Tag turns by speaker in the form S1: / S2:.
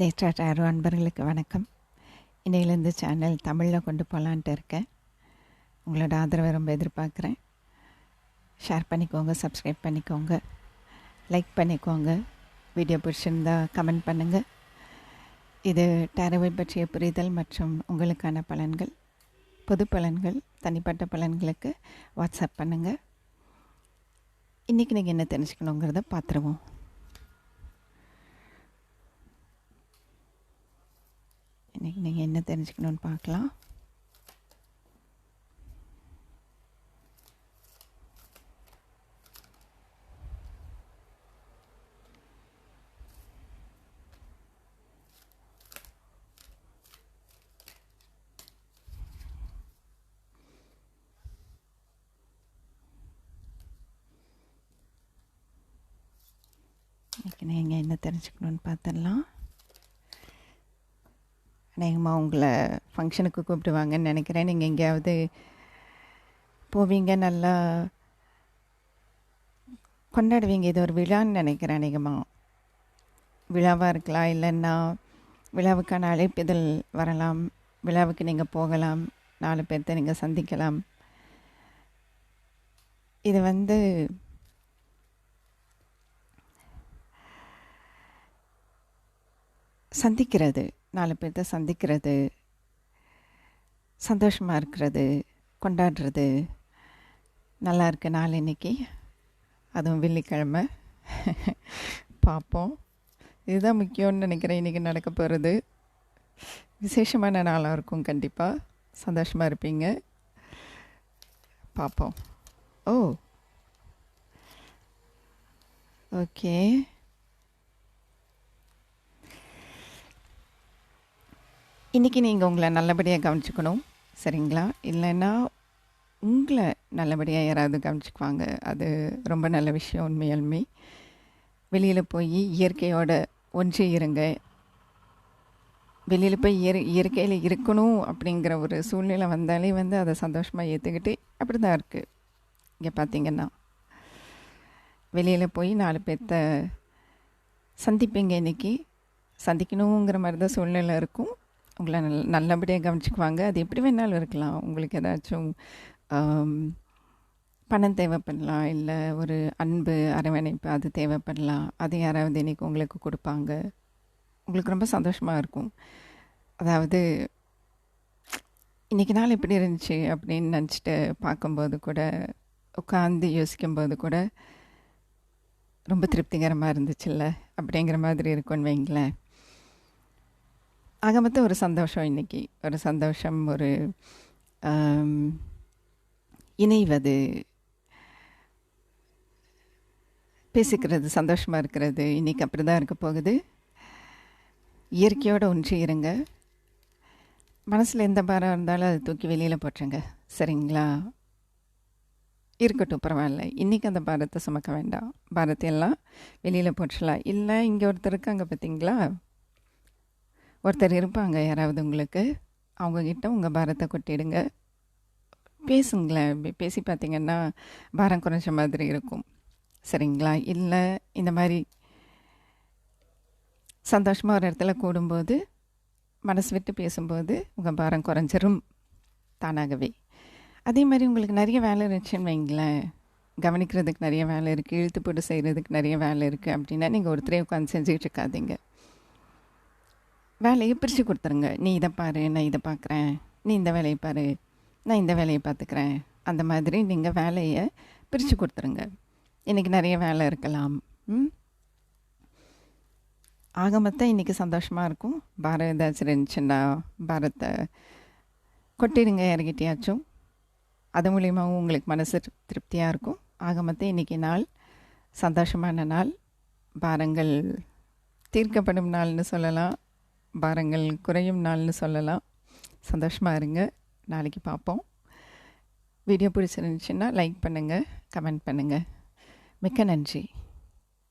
S1: நேற்றாற்றாரு அன்பர்களுக்கு வணக்கம். இன்னையிலேருந்து சேனல் தமிழில் கொண்டு போகலான்ட்டு இருக்கேன். உங்களோட ஆதரவை ரொம்ப எதிர்பார்க்குறேன். ஷேர் பண்ணிக்கோங்க சப்ஸ்கிரைப் பண்ணிக்கோங்க லைக் பண்ணிக்கோங்க. வீடியோ பிடிச்சிருந்தால் கமெண்ட் பண்ணுங்கள் இது டேரோவை பற்றிய புரிதல் மற்றும் உங்களுக்கான பலன்கள் பொது பலன்கள் தனிப்பட்ட பலன்களுக்கு வாட்ஸ்அப் பண்ணுங்கள் இன்றைக்கி நீங்கள் என்ன தெரிஞ்சுக்கணுங்கிறத பார்த்துருவோம் இன்றைக்கி நீங்கள் என்ன தெரிஞ்சுக்கணுன்னு பார்க்கலாம். இன்றைக்கி நீங்கள் என்ன தெரிஞ்சுக்கணுன்னு பார்த்துடலாம். அநேகமாக உங்களை ஃபங்க்ஷனுக்கு கூப்பிடுவாங்கன்னு நினைக்கிறேன். நீங்கள் எங்கேயாவது போவீங்க? நல்லா கொண்டாடுவீங்க? இது ஒரு விழான்னு நினைக்கிறேன் அநேகமாக விழாவாக இருக்கலாம் இல்லைன்னா விழாவுக்கான அழைப்பிதழ் வரலாம். விழாவுக்கு நீங்கள் போகலாம். நாலு பேர்த்த நீங்கள் சந்திக்கலாம். இது வந்து சந்திக்கிறது. நாலு பேர்த்த சந்திக்கிறது சந்தோஷமாக இருக்கிறது கொண்டாடுறது. நல்லா இருக்கு நாள் இன்னைக்கு. அதுவும் வெள்ளிக்கிழமை. பார்ப்போம் இதுதான் முக்கியம்னு நினைக்கிறேன் இன்றைக்கி நடக்க போகிறது விசேஷமான நாளாக இருக்கும் கண்டிப்பாக சந்தோஷமாக இருப்பீங்க. பார்ப்போம் ஓ. ஓகே. இன்றைக்கி நீங்கள் உங்களை நல்லபடியாக கவனிச்சுக்கணும். சரிங்களா? இல்லைன்னா உங்களை நல்லபடியாக யாராவது கவனிச்சுக்குவாங்க. அது ரொம்ப நல்ல விஷயம் உண்மையாலுமே. வெளியில் போய் இயற்கையோட ஒன்றி இருங்க. வெளியில் போய் இயற் இயற்கையில் இருக்கணும் அப்படிங்கிற ஒரு சூழ்நிலை வந்தாலே வந்து அதை சந்தோஷமாக ஏற்றுக்கிட்டு அப்படி தான் இருக்குது இங்கே பார்த்தீங்கன்னா வெளியில் போய் நாலு பேர்த்த சந்திப்பீங்க இன்றைக்கி சந்திக்கணுங்கிற மாதிரி தான் சூழ்நிலை இருக்கும். உங்களை நல் நல்லபடியாக கவனிச்சுக்குவாங்க. அது எப்படி வேணாலும் இருக்கலாம். உங்களுக்கு ஏதாச்சும் பணம் தேவைப்படலாம். இல்லை ஒரு அன்பு அரவணைப்பு அது தேவைப்படலாம். அது யாராவது இன்றைக்கி உங்களுக்கு கொடுப்பாங்க. உங்களுக்கு ரொம்ப சந்தோஷமாக இருக்கும். அதாவது இன்றைக்கி நாள் எப்படி இருந்துச்சு அப்படின்னு நினச்சிட்டு பார்க்கும்போது கூட உட்காந்து யோசிக்கும்போது கூட ரொம்ப திருப்திகரமாக இருந்துச்சுல்ல? அப்படிங்கிற மாதிரி இருக்கும்னு வைங்களேன். ஆக மொத்தம் ஒரு சந்தோஷம் இன்றைக்கி ஒரு சந்தோஷம் ஒரு இணைவது பேசிக்கிறது சந்தோஷமாக இருக்கிறது. இன்றைக்கி அப்படி தான் இருக்க போகுது. இயற்கையோடு ஒன்றி இருங்க. மனசில் எந்த பாரம் இருந்தாலும் அதை தூக்கி வெளியில் போட்டுருங்க. சரிங்களா? இருக்கட்டும் பரவாயில்ல. இன்றைக்கி அந்த பாரத்தை சுமக்க வேண்டாம். பாரத்தை எல்லாம் வெளியில் போட்டுடலாம் இல்லை இங்கே ஒருத்தர் இருக்காங்க பார்த்தீங்களா ஒருத்தர் இருப்பாங்க யாராவது உங்களுக்கு. அவங்கக்கிட்ட உங்கள் பாரத்தை கொட்டிடுங்க. பேசுங்களேன். பேசி பார்த்தீங்கன்னா பாரம் குறைஞ்ச மாதிரி இருக்கும். சரிங்களா? இல்லை இந்த மாதிரி சந்தோஷமாக ஒரு இடத்துல கூடும்போது மனசு விட்டு பேசும்போது உங்கள் பாரம் குறைஞ்சிரும். தானாகவே. அதே மாதிரி உங்களுக்கு நிறைய வேலை இருந்துச்சுன்னு வைங்களேன். கவனிக்கிறதுக்கு நிறைய வேலை இருக்குது இழுத்து போட்டு செய்கிறதுக்கு நிறைய வேலை இருக்குது அப்படின்னா நீங்கள் ஒருத்தரே உட்காந்து செஞ்சுக்கிட்டு இருக்காதீங்க. வேலையை பிரித்து கொடுத்துருங்க. நீ இதை பாரு நான் இதை பார்க்குறேன். நீ இந்த வேலையை பாரு நான் இந்த வேலையை பார்த்துக்கிறேன். அந்த மாதிரி நீங்கள் வேலையை பிரித்து கொடுத்துருங்க. இன்றைக்கி நிறைய வேலை இருக்கலாம். ம்? ஆக மொத்தம் இன்றைக்கி சந்தோஷமாக இருக்கும். பாரம் ஏதாச்சும் இருந்துச்சுன்னா பாரத்தை கொட்டிடுங்க இறங்கிட்டியாச்சும் அது மூலியமாகவும் உங்களுக்கு மனசு திருப்தியாக இருக்கும். ஆக மொத்தம் இன்றைக்கி நாள் சந்தோஷமான நாள். பாரங்கள் தீர்க்கப்படும் நாள்னு சொல்லலாம். பாரங்கள் குறையும் நாள்னு சொல்லலாம். சந்தோஷமாக இருங்க. நாளைக்கு பார்ப்போம். வீடியோ பிடிச்சிருந்துச்சுன்னா லைக் பண்ணுங்கள் கமெண்ட் பண்ணுங்கள் மிக்க நன்றி.